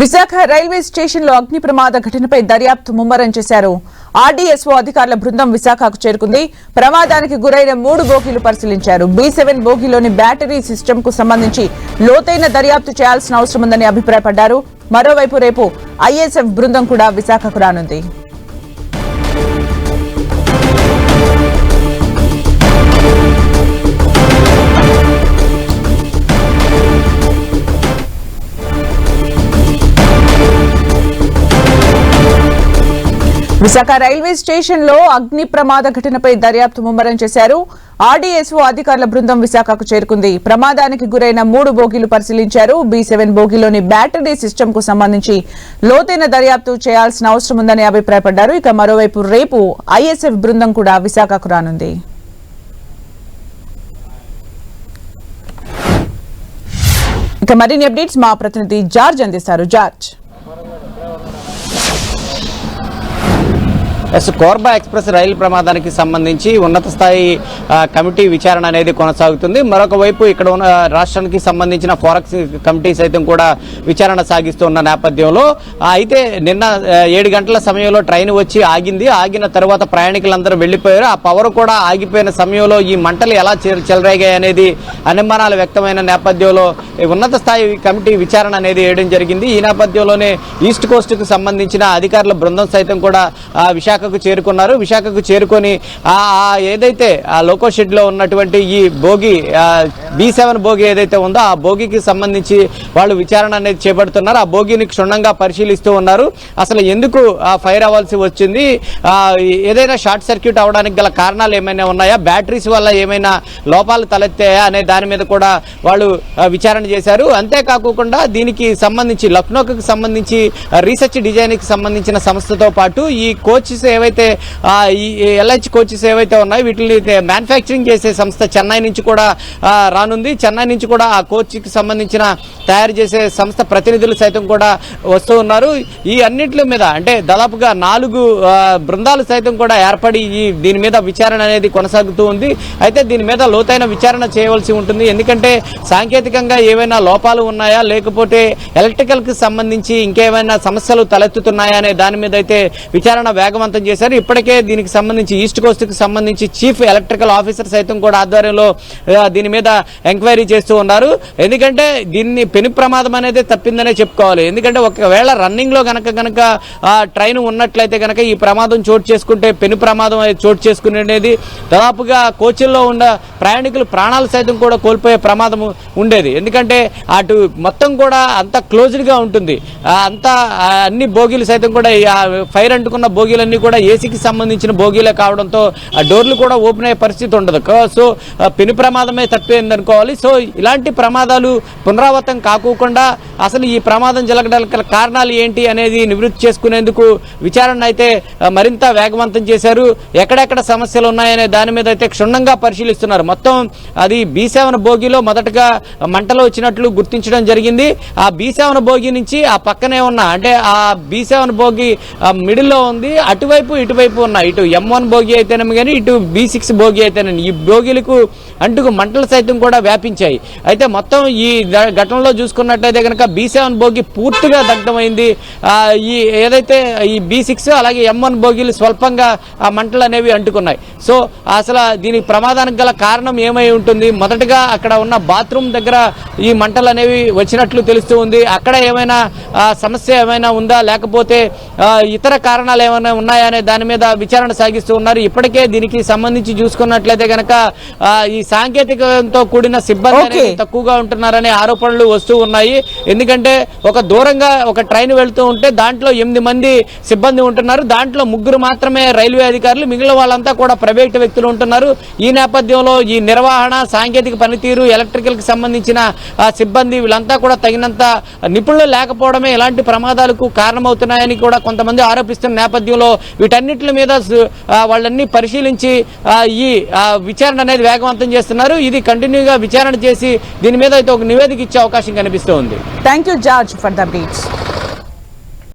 Visakha railway స్టేషన్లో అగ్ని ప్రమాద ఘటనపై దర్యాప్తు ముమ్మరం చేశారు. ఆర్డీఎస్ఓ అధికారుల బృందం విశాఖకు చేరుకుంది. ప్రమాదానికి గురైన మూడు బోగీలు పరిశీలించారు. బి సెవెన్ బోగీలోని బ్యాటరీ సిస్టమ్కు సంబంధించి లోతైన దర్యాప్తు చేయాల్సిన అవసరం ఉందని అభిప్రాయపడ్డారు. మరోవైపు రేపు ఐఎస్ఎఫ్ బృందం కూడా విశాఖకు రానుంది. విశాఖ రైల్వే స్టేషన్లో అగ్ని ప్రమాద ఘటనపై దర్యాప్తు ముమ్మరం చేశారు. ఆర్డీఎస్ఓ అధికారుల బృందం విశాఖకు చేరుకుంది. ప్రమాదానికి గురైన మూడు బోగీలు పరిశీలించారు. బి సెవెన్ బోగీలోని బ్యాటరీ సిస్టమ్కు సంబంధించి లోతైన దర్యాప్తు చేయాల్సిన అవసరం ఉందని అభిప్రాయపడ్డారు. ఇక మరోవైపు రేపు ఐఎస్ఎఫ్ బృందం కూడా విశాఖకు రానుంది. ఇక మరిన్ని అప్డేట్స్ మా ప్రతినిధి జార్జ్ అందిస్తారు. జార్జ్. ఎస్ కోర్బా ఎక్స్ప్రెస్ రైలు ప్రమాదానికి సంబంధించి ఉన్నత స్థాయి కమిటీ విచారణ అనేది కొనసాగుతుంది. మరొక వైపు ఇక్కడ ఉన్న రాష్ట్రానికి సంబంధించిన ఫోరక్స్ కమిటీ సైతం కూడా విచారణ సాగిస్తున్న నేపథ్యంలో అయితే నిన్న ఏడు గంటల సమయంలో ట్రైన్ వచ్చి ఆగింది. ఆగిన తర్వాత ప్రయాణికులందరూ వెళ్ళిపోయారు ఆ పవర్ కూడా ఆగిపోయిన సమయంలో ఈ మంటలు ఎలా చెలరేగాయి అనేది అనుమానాలు వ్యక్తమైన నేపథ్యంలో ఉన్నత స్థాయి కమిటీ విచారణ అనేది వేయడం జరిగింది. ఈ నేపథ్యంలోనే ఈస్ట్ కోస్ట్కు సంబంధించిన అధికారుల బృందం సైతం కూడా విశాఖ విశాఖకు చేరుకున్నారు. విశాఖకు చేరుకొని ఆ ఏదైతే ఆ లోకో షెడ్లో ఉన్నటువంటి ఈ భోగి బీ సెవెన్ భోగి ఏదైతే ఉందో ఆ భోగికి సంబంధించి వాళ్ళు విచారణ అనేది చేపడుతున్నారు. ఆ భోగిని క్షుణ్ణంగా పరిశీలిస్తూ ఉన్నారు. అసలు ఎందుకు ఆ ఫైర్ అవ్వాల్సి వచ్చింది? ఏదైనా షార్ట్ సర్క్యూట్ అవడానికి గల కారణాలు ఏమైనా ఉన్నాయా? బ్యాటరీస్ వల్ల ఏమైనా లోపాలు తలెత్తాయా అనే దాని మీద కూడా వాళ్ళు విచారణ చేశారు. అంతేకాకుండా దీనికి సంబంధించి లక్నోకి సంబంధించి రీసెర్చ్ డిజైన్కి సంబంధించిన సంస్థతో పాటు ఈ కోచెస్ ఏవైతే ఈ ఎల్హెచ్ కోచెస్ ఏవైతే ఉన్నాయో వీటిని మ్యానుఫ్యాక్చరింగ్ చేసే సంస్థ చెన్నై నుంచి కూడా రానుంది. చెన్నై నుంచి కూడా ఆ కోచ్కి సంబంధించిన తయారు చేసే సంస్థ ప్రతినిధులు సైతం కూడా వస్తూ ఉన్నారు. ఈ అన్నింటి మీద అంటే దాదాపుగా నాలుగు బృందాలు సైతం కూడా ఏర్పడి ఈ దీని మీద విచారణ అనేది కొనసాగుతూ ఉంది. అయితే దీని మీద లోతైన విచారణ చేయవలసి ఉంటుంది. ఎందుకంటే సాంకేతికంగా ఏవైనా లోపాలు ఉన్నాయా? లేకపోతే ఎలక్ట్రికల్కి సంబంధించి ఇంకేమైనా సమస్యలు తలెత్తుతున్నాయా అనే దాని మీద అయితే విచారణ వేగవంతం చేశారు. ఇప్పటికే దీనికి సంబంధించి ఈస్ట్ కోస్ట్కి సంబంధించి చీఫ్ ఎలక్ట్రికల్ ఆఫీసర్ సైతం కూడా ఆధ్వర్యంలో దీని మీద ఎంక్వైరీ చేస్తూ ఉన్నారు. ఎందుకంటే దీన్ని పెను ప్రమాదం అనేది తప్పిందనే చెప్పుకోవాలి. ఎందుకంటే ఒకవేళ రన్నింగ్లో కనుక గనక ఆ ట్రైన్ ఉన్నట్లయితే కనుక ఈ ప్రమాదం చోటు చేసుకుంటే పెను ప్రమాదం చోటు చేసుకునేది దాదాపుగా కోచిల్లో ఉన్న ప్రయాణికులు ప్రాణాలు సైతం కూడా కోల్పోయే ప్రమాదం ఉండేది. ఎందుకంటే అటు మొత్తం కూడా అంత క్లోజ్డ్గా ఉంటుంది. అంత అంతా అన్ని బోగీలు సైతం కూడా ఫైర్ అంటుకున్న బోగీలన్నీ కూడా ఏసీకి సంబంధించిన బోగీలే కావడంతో ఆ డోర్లు కూడా ఓపెన్ అయ్యే పరిస్థితి ఉండదు. సో పెను ప్రమాదమే తప్పేందని అనుకోవాలి సో ఇలాంటి ప్రమాదాలు పునరావృతం కాకోకుండా అసలు ఈ ప్రమాదం జరగడానికి కారణాలు ఏంటి అనేది నివృత్తి చేసుకునేందుకు విచారణ అయితే మరింత వేగవంతం చేశారు. ఎక్కడెక్కడ సమస్యలు ఉన్నాయనే దాని మీద అయితే క్షుణ్ణంగా పరిశీలిస్తున్నారు. మొత్తం అది బీ సెవెన్ మొదటగా మంటలు వచ్చినట్లు గుర్తించడం జరిగింది. ఆ బీ సెవెన్ నుంచి ఆ పక్కనే ఉన్న అంటే ఆ బీ సెవెన్ బోగి మిడిల్లో ఉంది. అటువైపు ఇటువైపు ఉన్నాయి ఇటు ఎం వన్ భోగి అయితేనేమి కానీ ఇటు బి సిక్స్ భోగి అయితేనేమి. ఈ భోగిలకు అంటుకు మంటలు సైతం కూడా కూడా వ్యాపించాయి. అయితే మొత్తం ఈ ఘటనలో చూసుకున్నట్లయితే కనుక బి సెవెన్ బోగి పూర్తిగా దగ్ధమైంది. ఈ ఏదైతే ఈ బి సిక్స్ అలాగే ఎం వన్ బోగీలు స్వల్పంగా ఆ మంటలు అనేవి అంటుకున్నాయి. సో అసలు దీనికి ప్రమాదానికి గల కారణం ఏమై ఉంటుంది? మొదటగా అక్కడ ఉన్న బాత్రూమ్ దగ్గర ఈ మంటలు అనేవి వచ్చినట్లు తెలుస్తూ ఉంది. అక్కడ ఏమైనా సమస్య ఏమైనా ఉందా? లేకపోతే ఇతర కారణాలు ఏమైనా ఉన్నాయా అనే దాని మీద విచారణ సాగిస్తూ ఉన్నారు. ఇప్పటికే దీనికి సంబంధించి చూసుకున్నట్లయితే కనుక ఈ సాంకేతికతో కూడిన సిబ్బంది తక్కువగా ఉంటున్నారనే ఆరోపణలు వస్తూ ఉన్నాయి. ఎందుకంటే ఒక దూరంగా ఒక ట్రైన్ వెళ్తూ ఉంటే దాంట్లో ఎనిమిది మంది సిబ్బంది ఉంటున్నారు. దాంట్లో ముగ్గురు మాత్రమే రైల్వే అధికారులు మిగిలిన వాళ్ళంతా కూడా ప్రైవేట్ వ్యక్తులు ఉంటున్నారు. ఈ నేపథ్యంలో ఈ నిర్వహణ సాంకేతిక పనితీరు ఎలక్ట్రికల్కి సంబంధించిన సిబ్బంది వీళ్ళంతా కూడా తగినంత నిపుణులు లేకపోవడమే ఇలాంటి ప్రమాదాలకు కారణమవుతున్నాయని కూడా కొంతమంది ఆరోపిస్తున్న నేపథ్యంలో వీటన్నిటి మీద వాళ్ళన్ని పరిశీలించి ఈ విచారణ అనేది వేగవంతం చేస్తున్నారు. ఇది కంటిన్యూగా విచారణ చేసి దీని మీద అయితే ఒక నివేదిక ఇచ్చే అవకాశం కనిపిస్తోంది. Thank you George for the updates